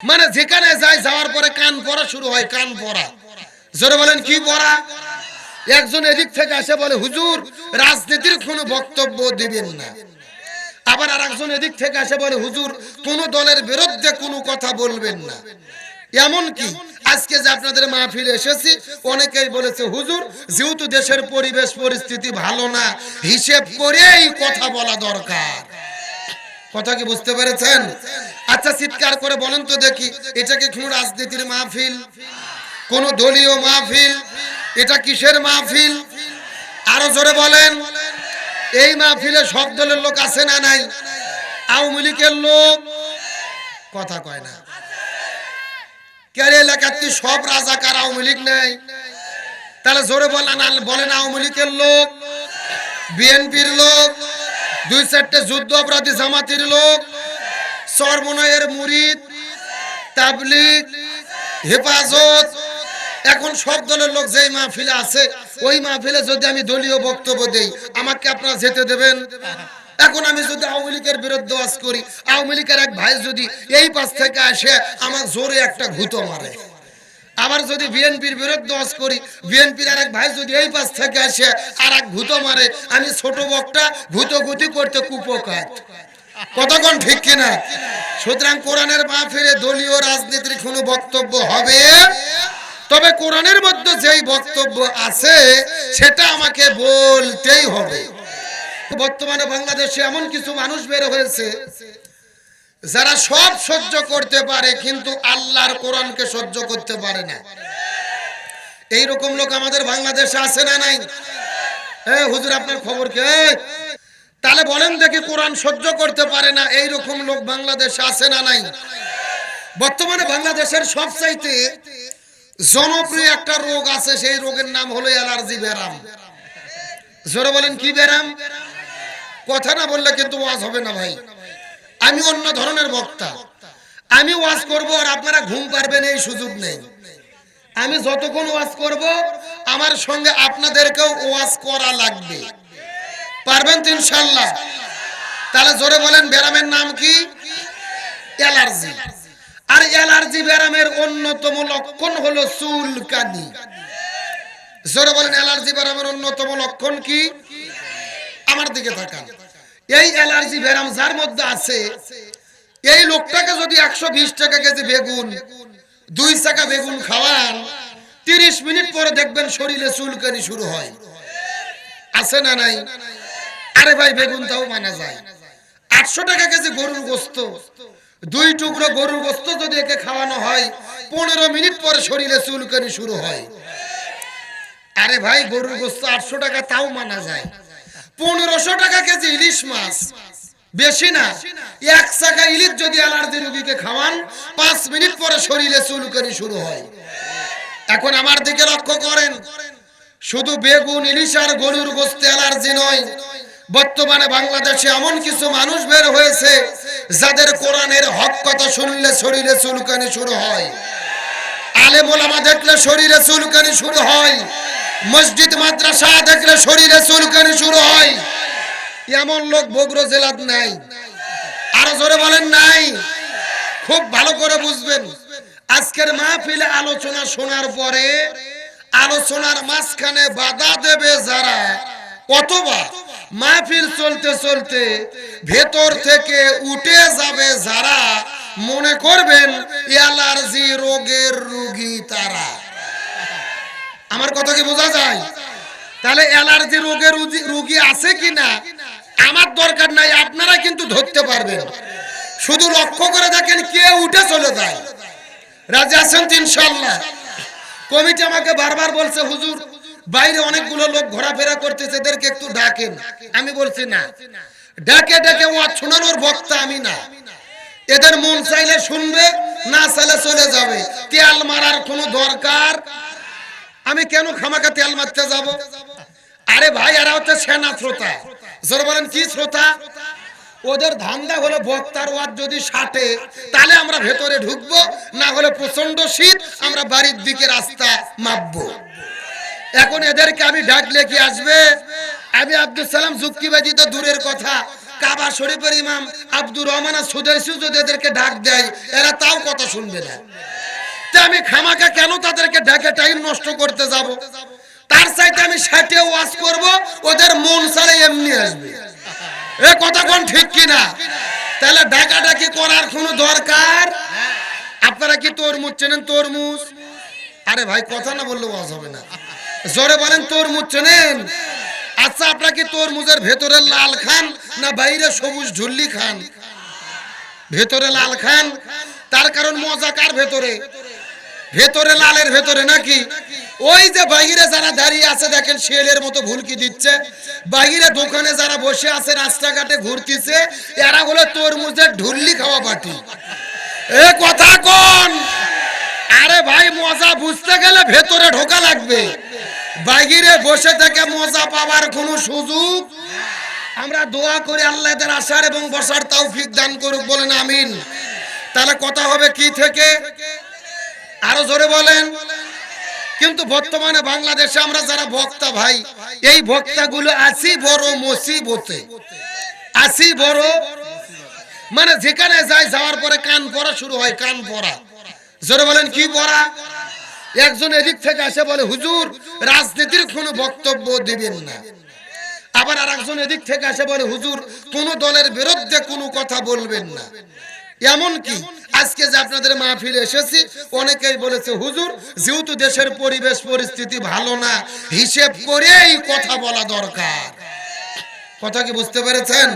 মানে যেখানে যায়, যাওয়ার পরে কান পড়া শুরু হয়, কান পড়া জোরে বলেন, কি পড়া একজন এদিক থেকে আসে বলে, হুজুর, রাজনীতির কোনো বক্তব্য দিবেন না। আবার আর একজন এদিক থেকে আসে বলে, হুজুর, কোন দলের বিরুদ্ধে কোনো কথা বলবেন না। এমন কি? আজকে যে আপনাদের মাহফিলে এসেছি, অনেকেই বলেছে, হুজুর, যেহেতু দেশের পরিবেশ, পরিস্থিতি ভালো না, হিসেব করেই কথা বলা দরকার। কথা কি বুঝতে পেরেছেন? আচ্ছা চিৎকার করে বলেন তো দেখি, এটা কি রাজনীতির মাহফিল? কোন দলীয় মাহফিল? এটা কিসের মাহফিল? আরও জোরে বলেন। এই মাহফিলে সব দলের লোক আছে না নাই? আওয়ামী লীগের লোক? কথা কয় না। কেন এলাকার কি সব রাজাকার আওয়ামী লীগ নেই। তাহলে জোরে বলেন বলেন আওয়ামী লীগের লোক? বিএনপির লোক? দুই চারটে যুদ্ধ অপরাধী জামাতির লোক সরমনয়ের মুরিদ, তাবলিগ, হেফাজত। এখন সব দলের লোক যেই মাহফিলে আছে, ওই মাহফিলে যদি আমি দলীয় বক্তব্য দেই, আমাকে আপনারা যেতে দেবেন? এখন আমি যদি আওয়ামী লীগের বিরুদ্ধে করি, আওয়ামী লীগের এক ভাই যদি এই পাশ থেকে আসে, আমার জোরে একটা ঘুতো মারে। আবার যদি বিএনপির বিরুদ্ধে ওয়াজ করি, বিএনপির আর এক ভাই যদি এই পাশ থেকে আসে আর এক ভূত মারে, আমি ছোট বকটা ভূত গুতি করতে কুপকাত কতক্ষণ ঠিক কিনা? সুতরাং কোরআনের মাহফিলে দলীয় রাজনীতির কোনো বক্তব্য হবে? তবে কোরআনের মধ্যে যেই বক্তব্য আছে, সেটা আমাকে বলতেই হবে। বর্তমানে বাংলাদেশে এমন কিছু মানুষ বের হয়েছে যারা সব সহ্য করতে পারে, কিন্তু আল্লাহর কোরআনকে সহ্য করতে পারে না। এই রকম লোক আমাদের বাংলাদেশে আছে না নাই? হুজুর, আপনার খবর কে? তাহলে বলেন দেখি কোরআন সহ্য করতে পারে না এই রকম লোক বাংলাদেশে আছে না নাই? বর্তমানে বাংলাদেশের সবচাইতে জনপ্রিয় একটা রোগ আছে, সেই রোগের নাম হলো অ্যালার্জি ব্যারাম জোরে বলেন, কি ব্যারাম কথা না বললে কিন্তু ওয়াজ হবে না ভাই। আমি অন্য ধরনের বক্তা। আমি ওয়াজ করব আর আপনারা ঘুম পারবেন এই সুযোগ নেই। আমি যতক্ষণ ওয়াজ করব, আমার সঙ্গে আপনাদেরকেও ওয়াজ করা লাগবে। পারবেন তো ইনশাল্লাহ? তাহলে জোরে বলেন, ব্যারামের নাম কি? অ্যালার্জি আর অ্যালার্জি ব্যারামের অন্যতম লক্ষণ হলো চুলকানি। জোরে বলেন অ্যালার্জি ব্যারামের অন্যতম লক্ষণ কি? আমার দিকে তাকান। এই অ্যালার্জি ব্যারাম যার মধ্যে আছে, এই লোকটাকে যদি একশো বিশ টাকা কেজি বেগুন, দুই চাকা বেগুন খাওয়ান, তিরিশ মিনিট পরে দেখবেন শরীরে চুলকানি শুরু হয়। আছে না নাই? আরে ভাই, বেগুন তাও মানা যায়। আটশো টাকা কেজি গরুর গোস্ত, দুই টুকরো গরুর গোস্ত যদি একে খাওয়ানো হয়, পনেরো মিনিট পরে শরীরে চুলকানি শুরু হয়। আরে ভাই, গরুর গোস্ত আটশো টাকা তাও মানা যায়। পনেরোশো টাকা কেজি ইলিশ মাছ। বেশি না, এক চাকা ইলিশ যদি অ্যালার্জি রুগীকে খাওয়ান, পাঁচ মিনিট পরে শরীরে চুলকানি শুরু হয়। এখন আমার দিকে লক্ষ্য করেন, শুধু বেগুন, ইলিশ আর গরুর গোস্তে অ্যালার্জি নয়, বর্তমানে বাংলাদেশে এমন কিছু মানুষ বের হয়েছে, যাদের কোরআনের হক কথা শুনলে শরীরে চুলকানি শুরু হয়। দেখলে শরীরে চুলকানি শুরু হয়। মসজিদ, মাদ্রাসা দেখলে শরীরে চুলকানি শুরু হয়। এমন লোক নাই। আরও জোরে বলেন নাই। খুব ভালো করে বুঝবেন। আজকের মাহফিলে আলোচনা শোনার পরে আলোচনার মাঝখানে বাধা দেবে যারা। অথবা মাহফিল চলতে চলতে ভেতর থেকে উঠে যাবে যারা মনে করবেন অ্যালার্জি রোগের রোগী তারা। আমার কথা কি বোঝা যায়? তাহলে অ্যালার্জি রোগের রুগী- আছে কি না আমার দরকার নাই, আপনারা কিন্তু ধরতে পারবেন। শুধু লক্ষ্য করে দেখেন কে উঠে চলে যায়। রাজি আছেন ইনশাল্লাহ কমিটি আমাকে বারবার বলছে, হুজুর, বাইরে অনেকগুলো লোক ঘোরাফেরা করতেছে, এদেরকে একটু ডাকেন। আমি বলছি, না। ডাকে ডাকে ওয়াজ শোনানোর বক্তা আমি না। এদের মন চাইলে শুনবে, না চাইলে চলে যাবে। তেল মারার কোনো দরকার? আমি কেন খামাকা তেল মারতে যাব? আরে ভাই, এরা হচ্ছে সেনা শ্রোতা। জোর বলেন, কি শ্রোতা? ওদের ধান্দা হলো বক্তার ওয়াদ যদি সাটে, তাহলে আমরা ভেতরে ঢুকবো, না হলে প্রচণ্ড শীত, আমরা বাড়ির দিকে রাস্তা মাপবো। এখন এদেরকে আমি ডাকলে কি আসবে? আমি আব্দুল সালাম যুক্তিবাদী তো দূরের কথা। কাবা শরীফের ইমাম আব্দুর রহমান আর সুদেশি যদি এদেরকে ডাক দেয়, এরা তাও কথা শুনবে না। তা আমি খামাকা কেন তাদেরকে ডাকে, টাইম নষ্ট করতে যাব? তার চাইতে আমি সাথে ওয়াজ করব, ওদের মন সারে এমনি আসবে। এ কথা কোন ঠিক কিনা? তাহলে ডাকাডাকি করার কোনো দরকার? আপনারা কি তরমুজ চেনেন তরমুজ? আরে ভাই, কথা না বললে ওয়াজ হবে না। জোরে বলেন, তরমুজ চেনেন? আচ্ছা আপনারা কি তরমুজের ভেতরে লাল খান না বাইরে সবুজ ঝুল্লি খান? ভেতরে লাল খান? তার কারণ মজা কার ভেতরে? ভেতরে লালের ভেতরে নাকি? ওই যে বাইরে যারা দাঁড়িয়ে আছে, দেখেন শিয়ালের মতো ভুলকি দিচ্ছে। বাইরে দোকানে যারা বসে আছে, রাস্তাঘাটে ঘুরতেছে, এরা হলো তরমুজের ঢুল্লি খাওয়া পাটি এ কথা কোন? আরে ভাই, মজা বুঝতে গেলে ভেতরে ঢোকা লাগবে। বাইরে বসে থেকে মজা পাওয়ার কোনো সুযোগ? আমরা দোয়া করি আল্লাহ এদের আসার এবং বসার তৌফিক দান করুক, বলেন আমিন। তাহলে কথা হবে কি থেকে? আরও জোরে বলেন। কিন্তু বর্তমানে বাংলাদেশে আমরা যারা বক্তা ভাই, এই বক্তাগুলো আছি বড় মুসিবতে। আছি বড় মানে যেখানে যায় যাওয়ার পরে কান পড়া শুরু হয়, কান পড়া জোরে বলেন, কি পড়া একজন এদিক থেকে আসে বলে, হুজুর, রাজনীতির কোনো বক্তব্য দিবেন না। আবার আর একজন এদিক থেকে আসে বলে, হুজুর, কোন দলের বিরুদ্ধে কোনো কথা বলবেন না। এমন কি? আজকে যে আপনাদের মাহফিল এসেছি, অনেকেই বলেছে, হুজুর, যেহেতু দেশের পরিবেশ, পরিস্থিতি ভালো না, হিসেব করেই কথা বলা দরকার। কথা কি বুঝতে পেরেছেন?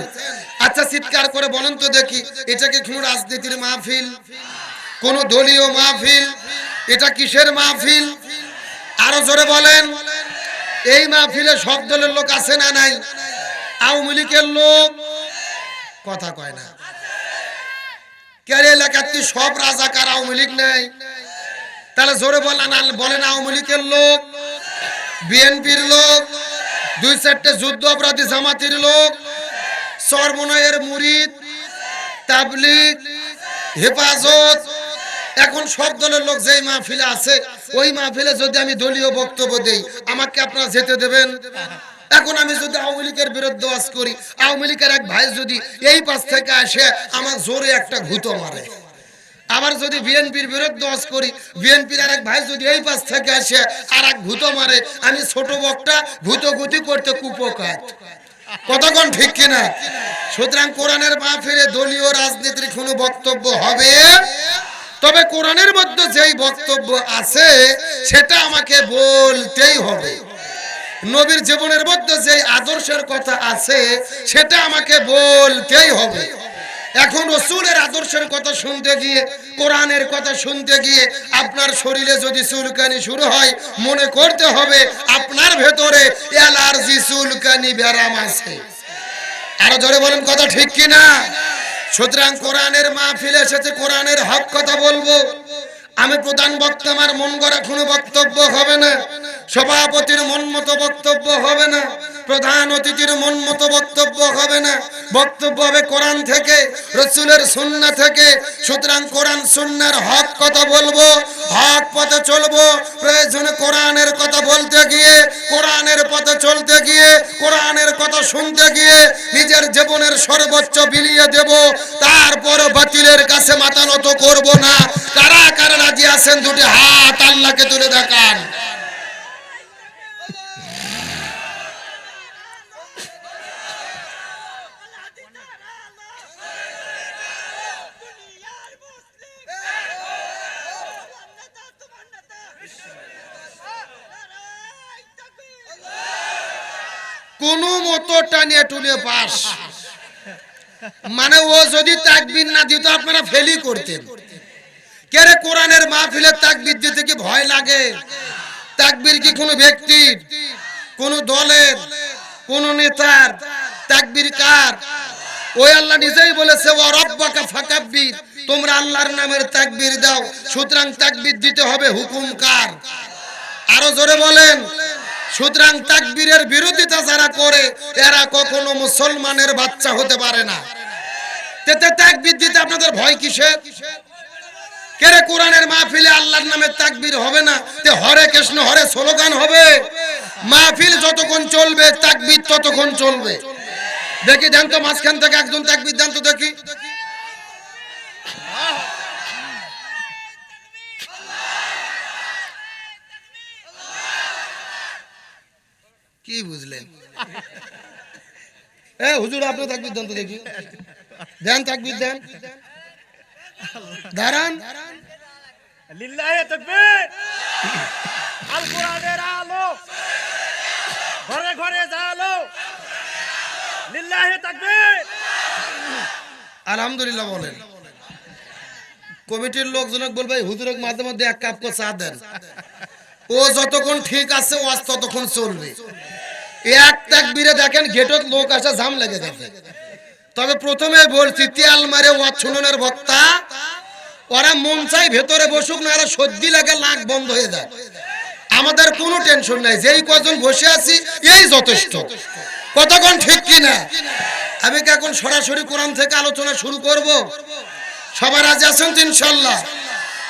আচ্ছা চিৎকার করে বলেন তো দেখি, এটা কি কোন রাজনীতির মাহফিল? কোন দলীয় মাহফিল? এটা কিসের মাহফিল? আরও জোরে বলেন। এই মাহফিলে সব দলের লোক আছে না নাই? আওয়ামী লীগের লোক? কথা কয় না। কেন এলাকার কি সব রাজাকার আওয়ামী লীগ নেই? তাহলে জোরে বলেন বলেন আওয়ামী লীগের লোক? বিএনপির লোক? দুই চারটে যুদ্ধ অপরাধী জামাতির লোক? সরমনয়ের মুরিদ? তাবলিগ? হেফাজত? এখন সব দলের লোক যেই মাহফিলে আছে, ওই মাহফিলে যদি আমি দলীয় বক্তব্য দেই, আমাকে আপনারা যেতে দেবেন? এখন আমি যদি আওয়ামী লীগের বিরুদ্ধে ওয়াজ করি, আওয়ামী লীগের এক ভাই যদি এই পাশ থেকে আসে, আমার জোরে একটা ঘুতো মারে। আবার যদি বিএনপির বিরুদ্ধে ওয়াজ করি, বিএনপির আর এক ভাই যদি এই পাশ থেকে আসে আর এক ভূত মারে, আমি ছোট বকটা ভূত গুতি করতে কুপকাত কতক্ষণ ঠিক কিনা? সুতরাং কোরআনের মাহফিলে দলীয় রাজনীতির কোনো বক্তব্য হবে? তবে কোরআনের মধ্যে যেই বক্তব্য আছে, সেটা আমাকে বলতেই হবে। নবীর জীবনের মধ্যে যেই আদর্শের কথা আছে, সেটা আমাকে বলতেই হবে। এখন রসুলের আদর্শের কথা শুনতে গিয়ে, কোরআনের কথা শুনতে গিয়ে আপনার শরীরে যদি চুলকানি শুরু হয়, মনে করতে হবে আপনার ভেতরে অ্যালার্জি, চুলকানি ব্যারাম আছে। আরও ধরে বলেন, কথা ঠিক কি না সুতরাং কোরআনের মাহফিলে এসেছে, কোরআনের হক কথা বলব। আমি প্রধান বক্তা, আমার মন গড়া কোনো বক্তব্য হবে না। সভাপতির মন মতো বক্তব্য হবে না। প্রধান অতিথির মন মতো বক্তব্য হবে না। বক্তব্য হবে কোরআন থেকে, রসুলের সুন্না থেকে। সুতরাং কোরআন সুন্নার হক কথা বলব, হক পথে চলবো। প্রয়োজনে কোরআনের কথা বলতে গিয়ে, কোরআনের পথে চলতে গিয়ে, কোরআনের কথা শুনতে গিয়ে নিজের জীবনের সর্বোচ্চ বিলিয়ে দেব। তারপর বাতিলের কাছে মাথা নত করব না। কারা কারা রাজি আছেন? দুটি হাত আল্লাহকে তুলে দেখান। কোন মতো টানিয়ে টুলিয়ে পাস মানে ও যদি তাকবির না দিত, আপনারা ফেলি করতেন। কেরে কোরআনের মাহফিলে তাকবির দিতে কি ভয় লাগে? তাকবির কি কোনো ব্যক্তির কোন দলের, কোন নেতার? তাকবির কার? ওই আল্লাহ নিজেই বলেছে ও রব্বাকা ফাকাব্বির। তোমরা আল্লাহর নামের তাকবির দাও, সুতরাং তাকবির দিতে হবে হুকুম কার? আরও জোরে বলেন। সুতরাং তাকবীরের বিরোধিতা যারা করে, এরা কখনো মুসলমানের বাচ্চা হতে পারে না। তেতে তাকবীর দিতে আপনাদের ভয় কিসের? কেরে কোরআনের মাহফিলে আল্লাহর নামে তাকবীর হবে না? তে হরে কৃষ্ণ, হরে স্লোগান হবে। মাহফিল যতক্ষণ চলবে, তাকবীর ততক্ষণ চলবে। দেখি, দেন তো মাঝখান থেকে একজন তাকবির, দেন তো দেখি। কি বুঝলেন? এ হুজুর আপনি তাকবির দেন তো দেখি। দেন তাকবির দেন। দাঁড়ান। লিল্লাহে তাকবীর। আল কোরআনের আলো। ঘরে ঘরে জালো। লিল্লাহে তাকবীর। আলহামদুলিল্লাহ বলেন। কমিটির লোকজনক বলবে হুজুরক মাঝে মধ্যে এক কাপ চা দেন। ও যতক্ষণ ঠিক আছে ওয়াজ ততক্ষণ চলবে। এক দেখেন গেটত লোক আসা, জাম লেগে তবে প্রথমে বলছি মারে বক্তা, ওরা ভেতরে বসুক না সর্দি লাগে বন্ধ হয়ে যায়। আমাদের কোনো টেনশন নাই, যেই কজন বসে আছি, এই যথেষ্ট। কতক্ষণ ঠিক কিনা? আমি কি এখন সরাসরি কোরআন থেকে আলোচনা শুরু করব? সবার আজ আছেন ইনশাল্লাহ?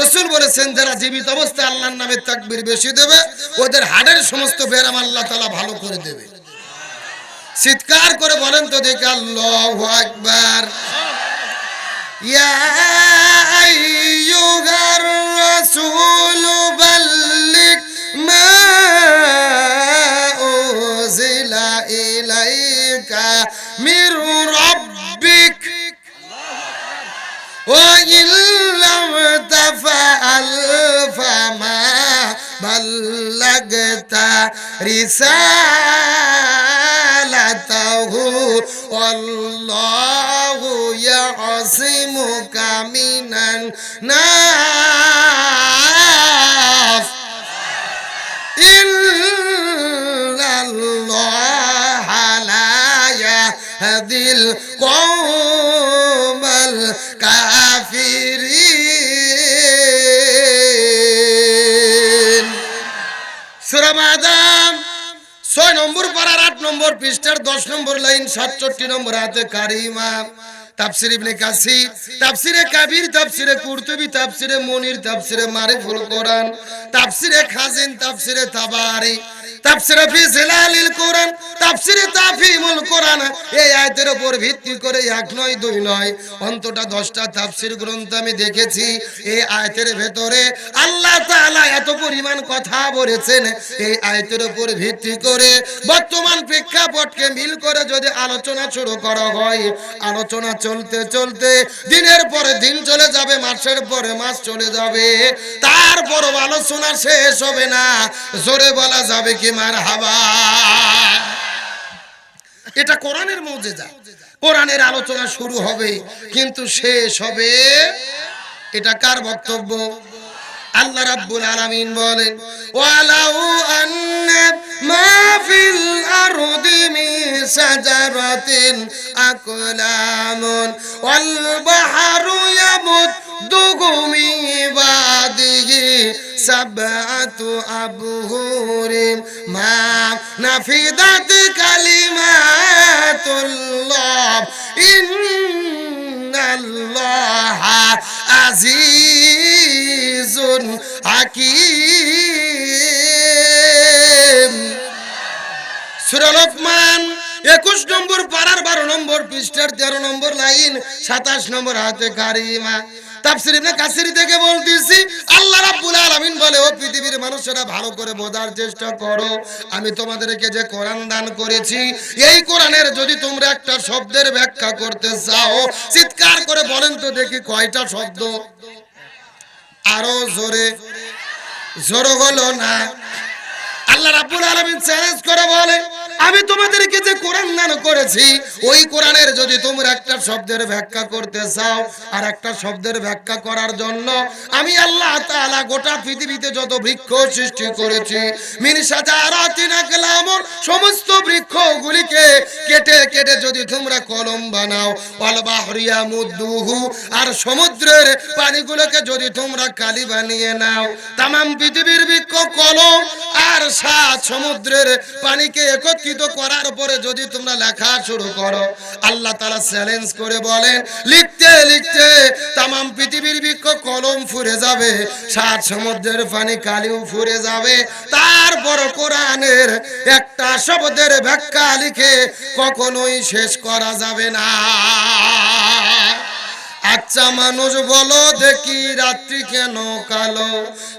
রসুল বলেছেন, যারা জীবিত অবস্থায় আল্লাহর নামে তাকবীর বেশি দেবে, ওদের হাড়ের সমস্ত বেরাম আল্লাহ তালা ভালো করে দেবে। চিৎকার করে বলেন তো দেখে আল্লাহ রাসূল মা ইলাইকা মির بلغت رسالته والله يعصمك من الناس إن الله لا يهدي القوم নম্বর পৃষ্ঠার দশ নম্বর লাইন, সাতষট্টি নম্বর হাতে কারিমা। তাপসিরে ইবনে কাসির, তাফসিরে কাবির, তাফসিরে কুরতুবি, তাফসিরে মনির, তাফসিরে মারিফুল কোরআন, তাফসিরে খাজিন তাপসিরে তাবারি। তাফসিরে ফি জিলালিল তাফসিরে তাফিমুল এই আয়াতের উপর ভিত্তি করে এক নয়, দুই নয়, অন্তটা দশটা তাফসির গ্রন্থ আমি দেখেছি। এই আয়াতের আল্লাহ তাআলা এত পরিমাণ কথা বলেছেন। এই আয়াতের উপর ভিত্তি করে বর্তমান প্রেক্ষাপটকে মিল করে যদি আলোচনা শুরু করা হয়, আলোচনা চলতে চলতে দিনের পরে দিন চলে যাবে, মাসের পরে মাস চলে যাবে। তারপরও আলোচনা শেষ হবে না। জোরে বলা যাবে কি মার হাবা এটা কোরআনের মৌজেজা। কোরআনের আলোচনা শুরু হবে, কিন্তু শেষ হবে এটা কার বক্তব্য? আল্লাহ রাব্বুল আলামিন বলেন, ওয়ালাউ আন্না মা ফিল আরদি মিন শাজারাতিন আকলামুন ওয়াল বাহরু ইয়ামুদ্দুহু মিন বাদিহি সাবআতু আবহুরিম মা নাফিদাত কালিমাতুল্লাহ। ইন্নাল্লাহা আজিজুন হাকিম। সূরা লোকমান একুশ নম্বর পাড়ার বারো নম্বর পৃষ্ঠার তেরো নম্বর লাইন, সাতাশ নম্বর হাতে কারিমা। তাফসির ইবনে কাসির থেকে বলতেছি, আল্লাহ রাব্বুল আলামিন বলে, ও পৃথিবীর মানুষেরা ভালো করে বোঝার চেষ্টা করো। আমি তোমাদেরকে যে কোরআন দান করেছি, এই কোরআনের যদি তোমরা একটা শব্দের ব্যাখ্যা করতে চাও, চিৎকার করে বলেন তো দেখি কয়টা শব্দ। আরও জোরে, জোর হলো না। আল্লাহ রাব্বুল আলামিন চ্যালেঞ্জ করে বলে আমি তোমাদেরকে যে কোরআন দান করেছি, ওই কোরআনের যদি তোমরা একটা শব্দের ব্যাখ্যা করতে চাও, আর একটা শব্দের ব্যাখ্যা করার জন্য আমি আল্লাহ তাআলা গোটা পৃথিবীতে যত বৃক্ষ সৃষ্টি করেছি, মিন সাজারাতিন আকলামুন, সমস্ত বৃক্ষগুলিকে কেটে কেটে যদি তোমরা কলম বানাও অলবাহরিয়া মুদ্দুহু আর সমুদ্রের পানিগুলোকে যদি তোমরা কালি বানিয়ে নাও, তামাম পৃথিবীর বৃক্ষ কলম আর সাত সমুদ্রের পানিকে একত্রিত করার পরে যদি তোমরা লেখা শুরু করো, আল্লাহ তালা চ্যালেঞ্জ করে বলেন, লিখতে লিখতে তামাম পৃথিবীর বৃক্ষ কলম ফুরে যাবে, সাত সমুদ্রের পানি কালিও ফুরে যাবে। তারপর কোরআনের একটা শব্দের ব্যাখ্যা লিখে কখনোই শেষ করা যাবে না। আচ্ছা মানুষ বলো, দেখি রাত্রি কেন কালো?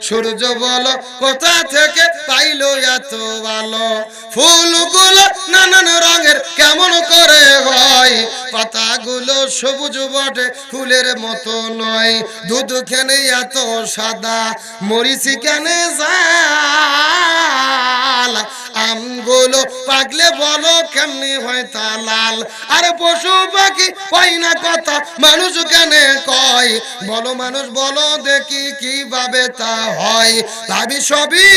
সূর্য বলো, কোথা থেকে পাইলো এত ভালো ফুলগুলো নানান রঙের, কেমন করে হয়? পাতাগুলো সবুজ বটে, ফুলের মতো নয়। দুধ কেনে এত সাদা, মরিচি কেনে জাল? আমগুলো পাকলে বলো, কেমনি হয় তা লাল? আর পশু পাখি কই না কথা মানুষ কেনে কয়? বলো মানুষ, বলো দেখি কীভাবে তা হয়। ভাবি সবই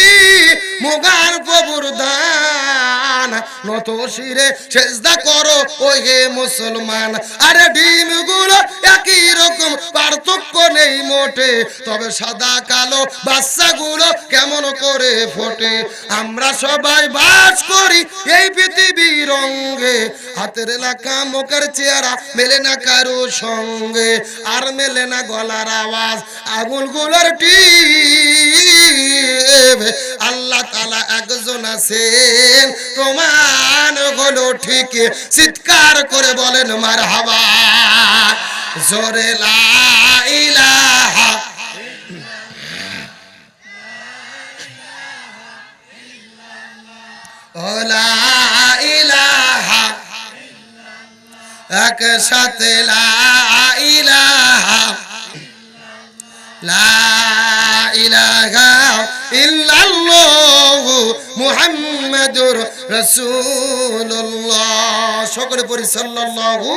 মুগার প্রভুর দান। নত শিরে সেজদা করো, ওই হে মুসলমান। আরে ডিমগুলো একই রকম, পার্থক্য নেই মোটে। তবে সাদা, কালো বাচ্চাগুলো কেমন করে ফোটে? আমরা সবাই বাস করি এই পৃথিবীর রঙ্গে। হাতের এলাকা মুখের চেহারা, মেলে না কারও সঙ্গে। আর মেলে না গলার আওয়াজ আঙুলগুলোর টিপ। আল্লাহ তালা একজন আছেন, প্রমাণ হলো ঠিক। চিৎকার করে বলেন মার হাবা জোরে লা ইলাহা ও লা ইলাহা একসাথে লা ইলাহা লা ইলাহা ইল্লাল্লাহু মুহাম্মাদুর রাসূলুল্লাহ। সকলে পড়ি সাল্লাল্লাহু